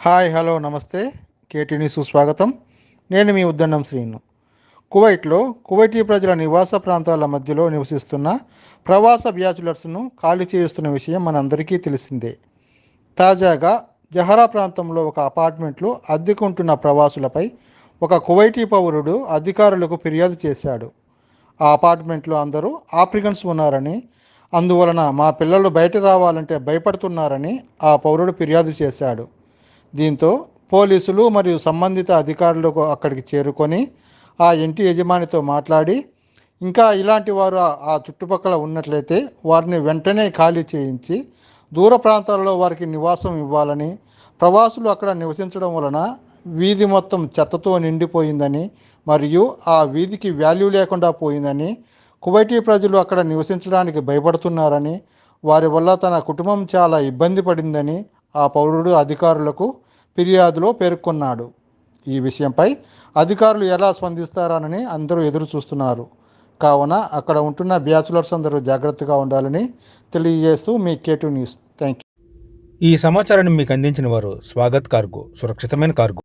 Hi hello నమస్తే. KT news స్వాగతం నేను మీ ఉద్దండం శ్రీను. కువైట్లో కువైటీ ప్రజల నివాస ప్రాంతాల మధ్యలో నివసిస్తున్న ప్రవాస బ్యాచులర్స్ను ఖాళీ చేయిస్తున్న విషయం మనందరికీ తెలిసిందే. తాజాగా జహరా ప్రాంతంలో ఒక అపార్ట్మెంట్లో అద్దెకుంటున్న ప్రవాసులపై ఒక కువైటీ పౌరుడు అధికారులకు ఫిర్యాదు చేశాడు. ఆ అపార్ట్మెంట్లో అందరూ ఆఫ్రికన్స్ ఉన్నారని అందువలన మా పిల్లలు బయట రావాలంటే భయపడుతున్నారని ఆ పౌరుడు ఫిర్యాదు చేశాడు. దీంతో పోలీసులు మరియు సంబంధిత అధికారులకు అక్కడికి చేరుకొని ఆ ఇంటి యజమానితో మాట్లాడి ఇంకా ఇలాంటి వారు ఆ- ఆ చుట్టుపక్కల ఉన్నట్లయితే వారిని వెంటనే ఖాళీ చేయించి దూర ప్రాంతాల్లో వారికి నివాసం ఇవ్వాలని ప్రవాసులు అక్కడ నివసించడం వలన వీధి మొత్తం చెత్తతో నిండిపోయిందని మరియు ఆ వీధికి వాల్యూ లేకుండా పోయిందని కువైటీ ప్రజలు అక్కడ నివసించడానికి భయపడుతున్నారని వారి వల్ల తన కుటుంబం చాలా ఇబ్బంది పడిందని ఆ పౌరుడు అధికారులకు ఫిర్యాదులో పేర్కొన్నాడు. ఈ విషయంపై అధికారులు ఎలా స్పందిస్తారనని అందరూ ఎదురు చూస్తున్నారు కావున అక్కడ ఉంటున్న బ్యాచులర్స్ అందరూ జాగ్రత్తగా ఉండాలని తెలియజేస్తూ మీ కేటు న్యూస్. థ్యాంక్ యూ ఈ సమాచారాన్ని మీకు అందించిన వారు స్వాగత్ కార్గో సురక్షితమైన కార్గో.